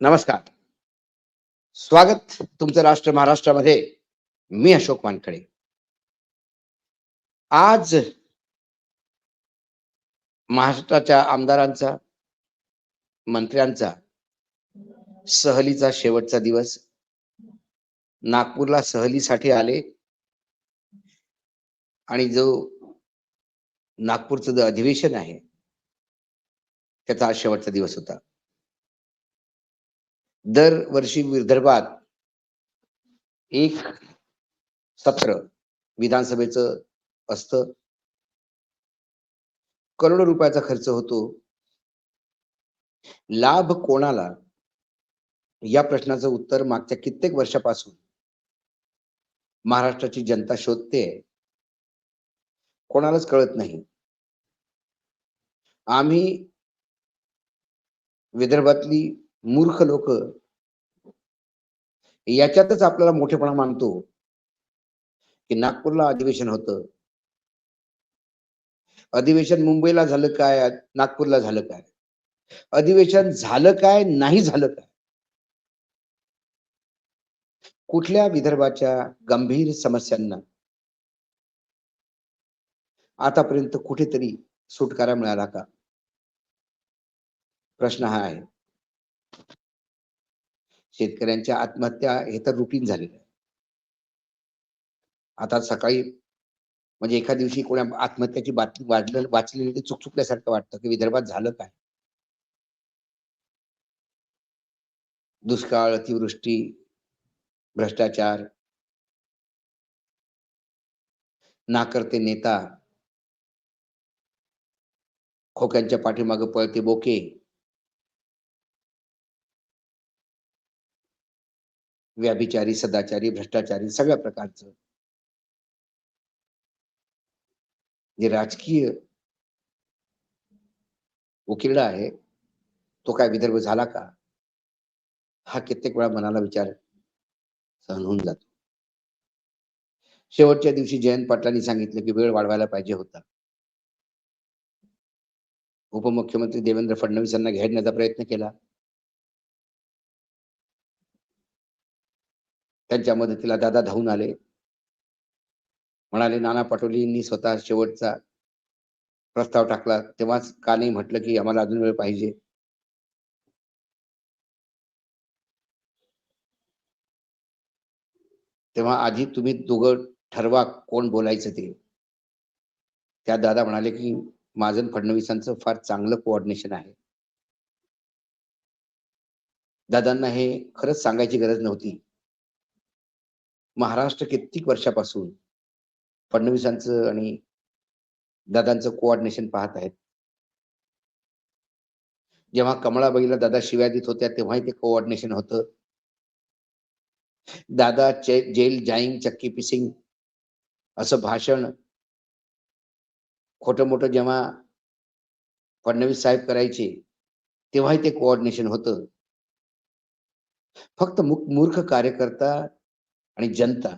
नमस्कार. स्वागत तुमचं राष्ट्र महाराष्ट्रामध्ये. मी अशोक वानखडे. आज महाराष्ट्राच्या आमदारांचा मंत्र्यांचा सहलीचा शेवटचा दिवस. नागपूरला सहलीसाठी आले. आणि जो नागपूरचं जो अधिवेशन आहे त्याचा आज शेवटचा दिवस होता. दरवर्षी विदर्भात एक सत्र विधानसभेचं असतं. करोडो रुपयाचा खर्च होतो. लाभ कोणाला? या प्रश्नाचं उत्तर मागच्या कित्येक वर्षापासून महाराष्ट्राची जनता शोधते. कोणालाच कळत नाही. आम्ही विदर्भातली मूर्ख लोक. याच्यातच आपल्याला मोठेपणा मानतो. की नागपूरला अधिवेशन होतं. अधिवेशन मुंबईला झालं काय? नागपूरला झालं काय? अधिवेशन झालं काय? नाही झालं काय? कुठल्या विदर्भाच्या गंभीर समस्यांना? आतापर्यंत कुठेतरी सुटकारा मिळाला का? प्रश्न हा आहे. शेतकऱ्यांच्या आत्महत्या हे तर रुटीन झालेलं आहे. आता सकाळी म्हणजे एका दिवशी कोणा आत्महत्याची बातमी वाढलं वाचलेली ते चुकचुकल्यासारखं वाटतं की विदर्भात झालं काय? दुष्काळ अतिवृष्टी भ्रष्टाचार नाकर्ते नेता खोक्यांच्या पाठीमागे पळते बोके व्याभिचारी सदाचारी भ्रष्टाचारी सगळ्या प्रकारचं. जे राजकीय उकिरडा आहे तो काय विदर्भ झाला का? हा कित्येक वेळा मनाला विचार सहन होऊन जातो. शेवटच्या दिवशी जयंत पाटलांनी सांगितलं की वेळ वाढवायला पाहिजे होता. उपमुख्यमंत्री देवेंद्र फडणवीसांना घेण्याचा प्रयत्न केला. त्यांच्या मदतीला दादा धावून आले. म्हणाले नाना पटोलींनी स्वतः शेवटचा प्रस्ताव टाकला. तेव्हाच का नाही म्हटलं की आम्हाला अजून वेळ पाहिजे. तेव्हा आधी तुम्ही दोघं ठरवा कोण बोलायचं ते. त्या दादा म्हणाले की माझं फडणवीसांचं फार चांगलं कोऑर्डिनेशन आहे. दादांना हे खरंच सांगायची गरज नव्हती. महाराष्ट्र कित्येक वर्षापासून फडणवीसांचं आणि दादांचं कोऑर्डिनेशन पाहत आहेत. जेव्हा कमळाबाईला दादा शिव्या देत होत्या तेव्हाही ते कोऑर्डिनेशन होतं. दादा जेल जाईंग चक्की पिसिंग असं भाषण खोटं मोठं जेव्हा फडणवीस साहेब करायचे तेव्हाही ते कोऑर्डिनेशन होतं. फक्त मूर्ख कार्यकर्ता आणि जनता.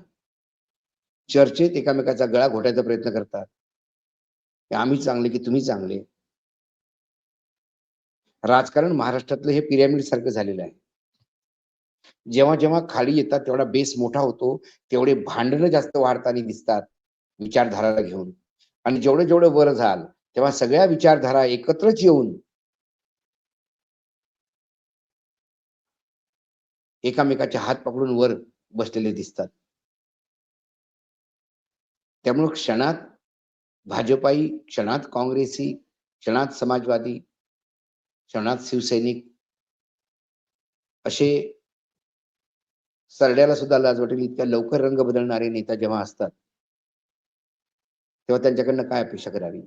चर्चेत एकामेकाचा गळा घोटायचा प्रयत्न करतात. आम्ही चांगले की तुम्ही चांगले? राजकारण महाराष्ट्रातलं हे पिरॅमिड सारखं झालेलं आहे. जेव्हा जेव्हा खाली येतात तेवढा बेस मोठा होतो तेवढे भांडणं जास्त वाढताना दिसतात विचारधाराला घेऊन. आणि जेवढं जेवढं वर झाल तेव्हा सगळ्या विचारधारा एकत्रच येऊन एकामेकाचे हात पकडून वर बसलेले दिसतात. त्यामुळे क्षणात भाजपाई क्षणात काँग्रेसी क्षणात समाजवादी क्षणात शिवसैनिक असे सरड्याला सुद्धा लाज वाटेल इतक्या लवकर रंग बदलणारे नेता जेव्हा असतात तेव्हा त्यांच्याकडनं काय अपेक्षा करावी?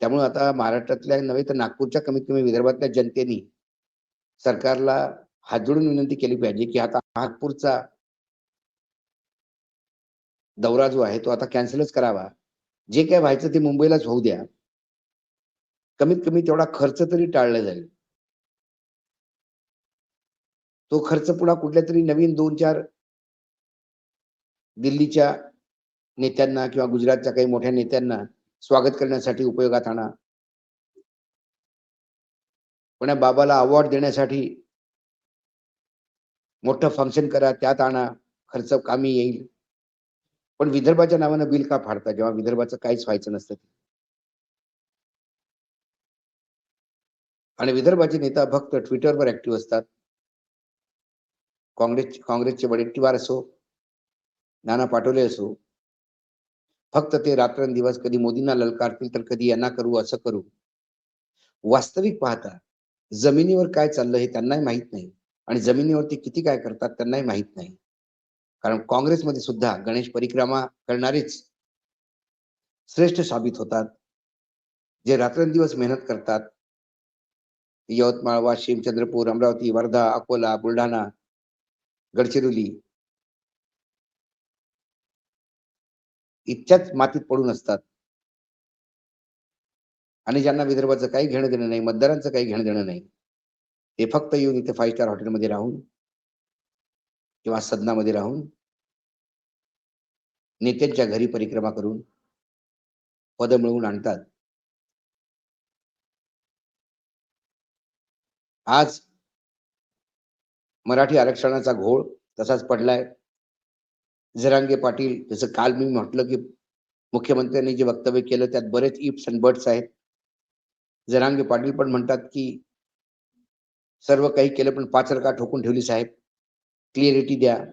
त्यामुळे आता महाराष्ट्रातल्या नव्हे तर नागपूरच्या कमीत कमी विदर्भातल्या जनतेने सरकारला हात जोडून विनंती केली पाहिजे की आता नागपूरचा दौरा जो आहे तो आता कॅन्सलच करावा. जे काय व्हायचं ते मुंबईलाच होऊ द्या. कमीत कमी तेवढा खर्च तरी टाळला जाईल. तो खर्च पुन्हा कुठल्या तरी नवीन दोन चार दिल्लीच्या नेत्यांना किंवा गुजरातच्या काही मोठ्या नेत्यांना स्वागत करण्यासाठी उपयोगात आणा. कोण्या बाबाला अवॉर्ड देण्यासाठी मोठं फंक्शन करा त्यात आणा खर्च कामी येईल. पण विदर्भाच्या नावानं बिल का फाडता? जेव्हा विदर्भाचं काहीच व्हायचं नसतं आणि विदर्भाचे नेता फक्त ट्विटरवर ऍक्टिव्ह असतात. काँग्रेस काँग्रेसचे वडेट्टीवार असो नाना पाटोले असो फक्त ते रात्रंदिवस कधी मोदींना ललकारतील तर कधी यांना करू असं करू. वास्तविक पाहता जमिनीवर काय चाललं हे त्यांनाही माहीत नाही. आणि जमिनीवरती किती काय करतात त्यांनाही माहीत नाही. कारण काँग्रेसमध्ये सुद्धा गणेश परिक्रमा करणारेच श्रेष्ठ साबित होतात. जे रात्रंदिवस मेहनत करतात. यवतमाळ वाशिम चंद्रपूर अमरावती वर्धा अकोला बुलढाणा गडचिरोली इतक्याच मातीत पडून असतात. आणि ज्यांना विदर्भाचं काही घेणं देणं नाही मतदारांचं काही घेणं देणं नाही. ते फक्त येऊन इथे फाईव्ह स्टार हॉटेलमध्ये राहून किंवा सदनामध्ये राहून नेत्यांच्या घरी परिक्रमा करून पद मिळवून आणतात. आज मराठी आरक्षणाचा घोळ तसाच पडलाय. जरांगे पाटील जसं काल मी म्हटलं की मुख्यमंत्र्यांनी जे वक्तव्य केलं त्यात बरेच इप्स अँड बर्ड्स आहेत. जरांगे पाटील पण म्हणतात की सर्व काही केलं पण पाचर का ठोकून ठेवली साहेब? क्लिअरिटी द्या.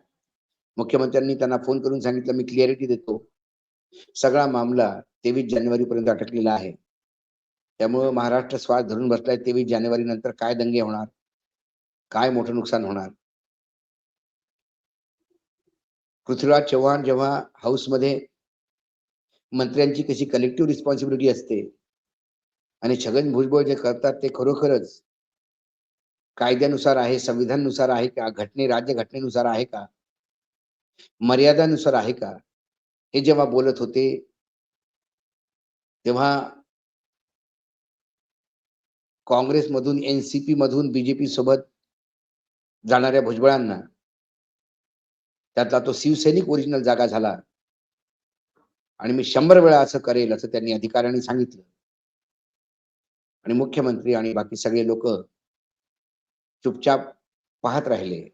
मुख्यमंत्र्यांनी त्यांना फोन करून सांगितलं मी क्लिअरिटी देतो. सगळा मामला तेवीस जानेवारी पर्यंत अटकलेला आहे. त्यामुळं महाराष्ट्र श्वास धरून बसलाय तेवीस जानेवारी नंतर काय दंगे होणार? काय मोठं नुकसान होणार? पृथ्वीराज चव्हाण जेव्हा हाऊसमध्ये मंत्र्यांची कशी कलेक्टिव्ह रिस्पॉन्सिबिलिटी असते आणि छगन भुजबळ जे करतात ते खरोखरच कायद्यानुसार आहे संविधानानुसार आहे का घटने राज्य घटनेनुसार आहे का मर्यादानुसार आहे का? हे जेव्हा बोलत होते तेव्हा काँग्रेसमधून एनसीपी मधून बीजेपी सोबत जाणाऱ्या भुजबळांना त्यातला तो शिवसैनिक ओरिजिनल जागा झाला. आणि मी शंभर वेळा असं करेल असं त्यांनी अधिकाऱ्यांनी सांगितलं. आणि मुख्यमंत्री आणि बाकी सगळे लोक चुपचाप पाहत राहिले.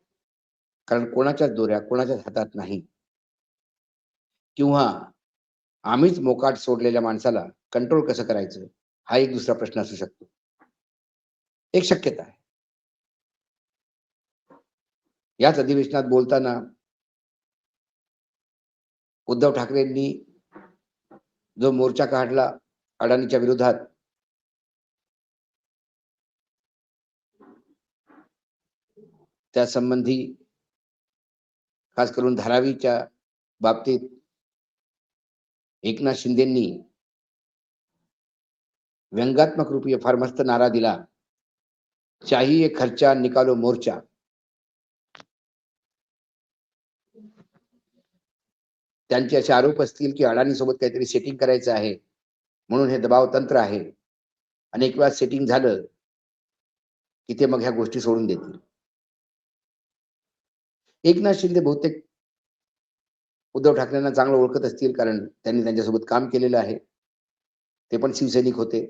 कारण कोणाच्याच दोऱ्या कोणाच्याच हातात नाही. किंवा आम्हीच मोकाट सोडलेल्या माणसाला कंट्रोल कसं करायचं? हा एक दुसरा प्रश्न असू शकतो. एक शक्यता आहे. याच अधिवेशनात बोलताना उद्धव ठाकरेंनी जो मोर्चा काढला अडाणीच्या विरोधात त्या संबंधी खास करून धारावीच्या बाबतीत एकनाथ शिंदेंनी व्यंगात्मक रूपी फार मस्त नारा दिला. चाहिए खर्चा निकालो मोर्चा. त्यांचे असे आरोप असतील की अडाणी सोबत काहीतरी सेटिंग करायचं आहे म्हणून हे दबाव तंत्र आहे. अनेक वेळा सेटिंग झालं की ते मग ह्या गोष्टी सोडून देतील. एकनाथ शिंदे बहुतेक उद्धव ठाकरेंना चांगलं ओळखत असतील कारण त्यांनी त्यांच्यासोबत काम केलेलं आहे. ते पण शिवसैनिक होते.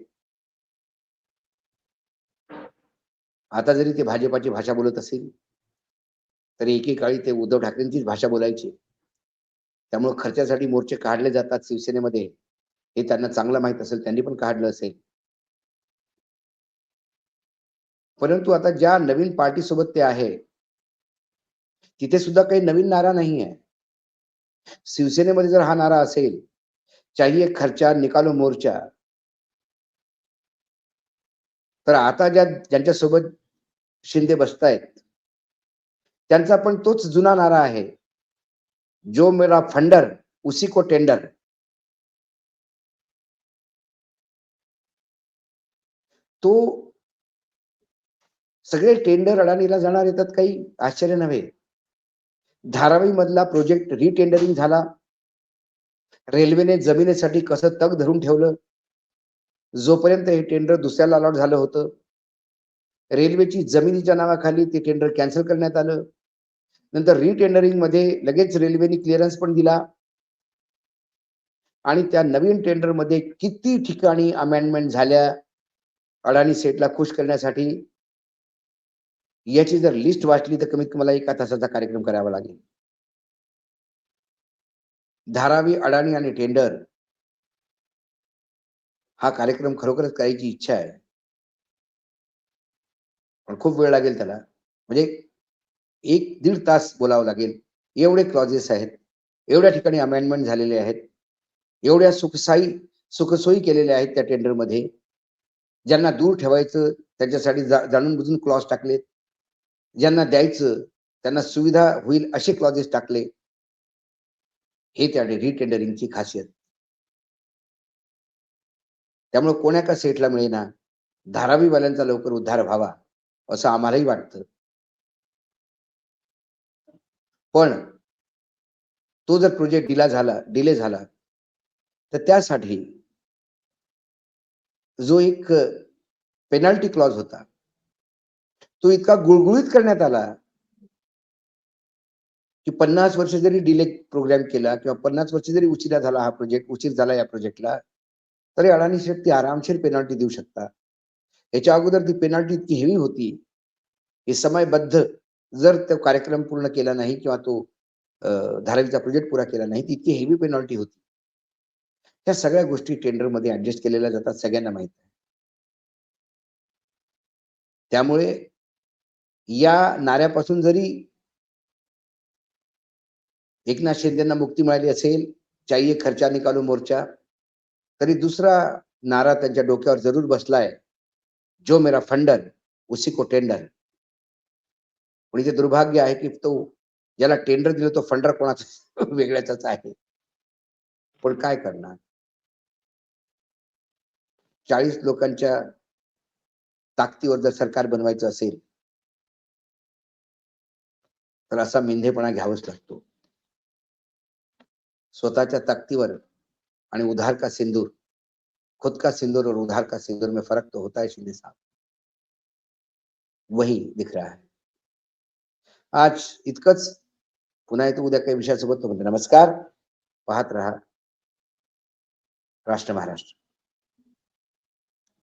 आता जरी ते भाजपाची भाषा बोलत असेल तरी एकेकाळी ते उद्धव ठाकरेंचीच भाषा बोलायची. त्यामुळे खर्चासाठी मोर्चे काढले जातात शिवसेनेमध्ये. हे त्यांना चांगलं माहीत असेल त्यांनी पण काढलं असेल. परंतु आता ज्या नवीन पार्टी सोबत ते आहे तिथे सुद्धा काही नवीन नारा नाही आहे शिवसेनेमध्ये जर हा नारा असेल चाहिए खर्चा निकालो मोर्चा. तर आता ज्या ज्यांच्या सोबत शिंदे बसतायत त्यांचा पण तोच जुना नारा आहे. जो मेरा फंडर उसी को टेंडर. तो सगळे टेंडर अडाणीला जाणार येतात काही आश्चर्य नव्हे. धारावी मधला प्रोजेक्ट रिटेंडरिंग झाला. रेल्वेने जमिनीसाठी कसं तग धरून ठेवलं? जोपर्यंत हे टेंडर दुसऱ्याला अलॉट झालं होतं रेल्वेची जमिनीच्या नावाखाली ते टेंडर कॅन्सल करण्यात आलं. नंतर रिटेंडरिंगमध्ये लगेच रेल्वेने क्लिअरन्स पण दिला. आणि त्या नवीन टेंडरमध्ये किती ठिकाणी अमेंडमेंट झाल्या अडाणी सेटला खुश करण्यासाठी? याची जर लिस्ट वाचली तर कमीत कमी मला एका तासाचा कार्यक्रम करावा लागेल. धारावी अडाणी आणि टेंडर हा कार्यक्रम खरोखरच करायची इच्छा आहे. पण खूप वेळ लागेल त्याला. म्हणजे एक दीड तास बोलावं लागेल. एवढे क्लॉजेस आहेत. एवढ्या ठिकाणी अमेंडमेंट झालेले आहेत. एवढ्या सुखसाई सुखसोयी केलेल्या आहेत त्या टेंडरमध्ये ज्यांना दूर ठेवायचं त्यांच्यासाठी जा, जाणून बुजून क्लॉज टाकलेत. ज्यांना द्यायचं त्यांना सुविधा होईल असे क्लॉजेस टाकले हे त्या रिटेंडरिंगची खासियत. त्यामुळे कोण्या का सेटला मिळेना धारावीवाल्यांचा लवकर उद्धार व्हावा असं आम्हालाही वाटतं. पण तो जर प्रोजेक्ट डिला झाला डिले झाला तर त्यासाठी जो एक पेनाल्टी क्लॉज होता तो इतका गुळगुळीत करण्यात आला की पन्नास वर्ष जरी डिले प्रोग्राम केला किंवा पन्नास वर्ष जरी उशिरा झाला हा प्रोजेक्ट उशीर झाला या प्रोजेक्टला तरी अडाणी शेठ ती आरामशीर पेनल्टी देऊ शकता. याच्या अगोदर ती पेनल्टी इतकी हेवी होती की समयबद्ध जर तो कार्यक्रम पूर्ण केला नाही किंवा तो धारावीचा प्रोजेक्ट पुरा केला नाही ती इतकी हेवी पेनल्टी होती. त्या सगळ्या गोष्टी टेंडरमध्ये ऍडजस्ट केलेल्या जातात सगळ्यांना माहीत आहे. त्यामुळे या नाऱ्यापासून जरी एकनाथ शिंदेना मुक्ती मिळाली असेल चाहिए खर्चा निकालो मोर्चा तरी दुसरा नारा त्यांच्या डोक्यावर जरूर बसलाय जो मेरा फंडर उसी को टेंडर पण इथे दुर्भाग्य आहे की तो ज्याला टेंडर दिलं तो फंडर कोणाचा? वेगळ्याचाच आहे. पण काय करणार? चाळीस लोकांच्या ताकदीवर जर सरकार बनवायचं असेल तर असा मेंढेपणा घ्यावाच लागतो. स्वतःच्या ताकदीवर आणि उधार का सिंदूर खुद का सिंदूर और उधार का सिंदूर में फर्क तो होता है शिंदे साहब. वही दिख रहा है. आज इतकंच. पुन्हा येतो उद्या काही विषयासोबत. तो म्हणते नमस्कार. पाहत रहा. राष्ट्र महाराष्ट्र.